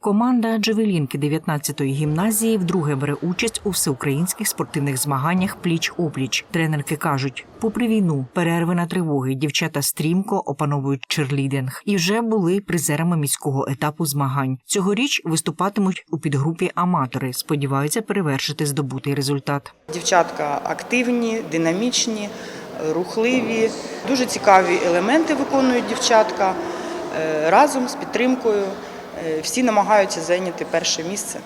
Команда Джевелінки 19-ї гімназії вдруге бере участь у всеукраїнських спортивних змаганнях пліч-опліч. Тренерки кажуть, попри війну, перерви на тривоги, дівчата стрімко опановують черлідинг і вже були призерами міського етапу змагань. Цьогоріч виступатимуть у підгрупі аматори. Сподіваються перевершити здобутий результат. Дівчатка активні, динамічні, рухливі, дуже цікаві елементи виконують дівчатка Е, разом з підтримкою. Всі намагаються зайняти перше місце.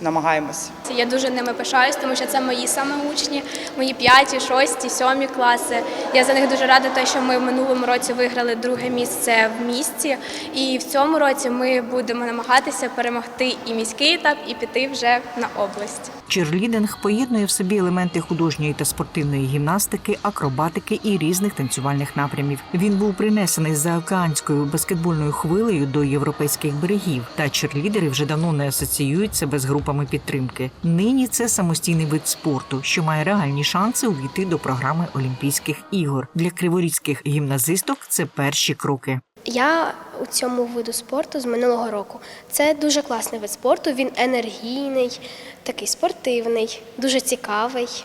Намагаємося. Я дуже ними пишаюсь, тому що це мої саме учні, мої п'яті, шості, сьомі класи. Я за них дуже рада, те, що ми в минулому році виграли друге місце в місті. І в цьому році ми будемо намагатися перемогти і міський етап, і піти вже на область. Черлідинг поєднує в собі елементи художньої та спортивної гімнастики, акробатики і різних танцювальних напрямів. Він був принесений за океанською баскетбольною хвилею до європейських берегів. Та черлідери вже давно не асоціюють себе з групами підтримки. Нині це самостійний вид спорту, що має реальні шанси увійти до програми Олімпійських ігор. Для криворізьких гімназисток це перші кроки. Я у цьому виду спорту з минулого року. Це дуже класний вид спорту. Він енергійний, такий спортивний, дуже цікавий.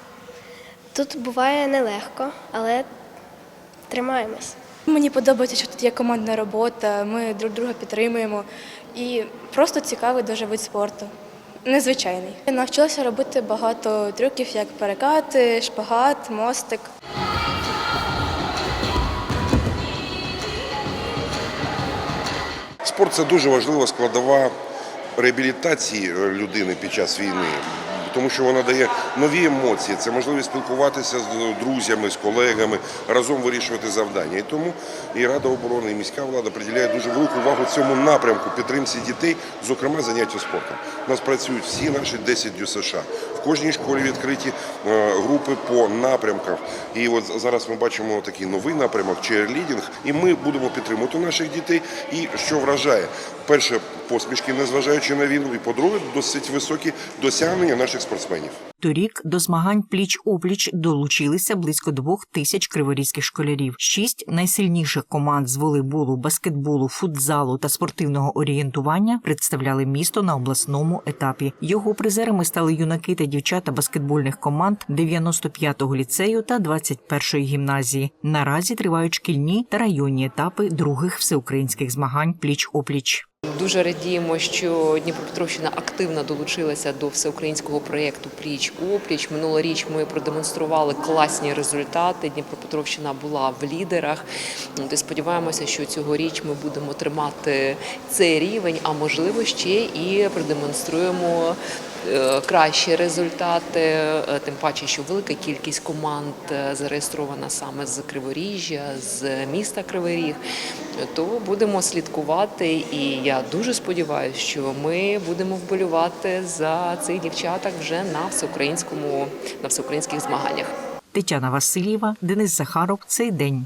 Тут буває нелегко, але тримаємось. Мені подобається, що тут є командна робота, ми друг друга підтримуємо і просто цікавий дуже вид спорту. Незвичайний. Навчилася робити багато трюків, як перекати, шпагат, мостик. Спорт це дуже важлива складова реабілітації е, людини під час війни, тому що вона дає нові емоції. Це можливість спілкуватися з друзями, з колегами, разом вирішувати завдання. І тому і Рада оборони, і міська влада приділяє дуже велику увагу цьому напрямку підтримці дітей, зокрема заняття спортом. У нас працюють всі наші 10 ДЮСШ. Кожній школі відкриті е, групи по напрямках. І от зараз ми бачимо такий новий напрямок черлідінг, і ми будемо підтримувати наших дітей. І що вражає, перше посмішки, незважаючи на війну, і по-друге, досить високі досягнення наших спортсменів. Торік до змагань пліч-опліч долучилися близько двох тисяч криворізьких школярів. Шість найсильніших команд з волейболу, баскетболу, футзалу та спортивного орієнтування представляли місто на обласному етапі. Його призерами стали юнаки та дівчата баскетбольних команд 95-го ліцею та 21-ї гімназії. Наразі тривають шкільні та районні етапи других всеукраїнських змагань пліч-опліч. Дуже радіємо, що Дніпропетровщина активно долучилася до всеукраїнського проєкту Пліч опліч. Минулоріч ми продемонстрували класні результати. Дніпропетровщина була в лідерах. І сподіваємося, що цьогоріч ми будемо тримати цей рівень, а можливо ще і продемонструємо. е, Кращі результати, е, тим паче, що велика кількість команд е, зареєстрована саме з Криворіжжя, з міста Кривий Ріг, то будемо слідкувати. І я дуже сподіваюся, що ми будемо вболювати за цих дівчаток вже на всеукраїнському на всеукраїнських змаганнях. Тетяна Васильєва, Денис Захаров. Цей день.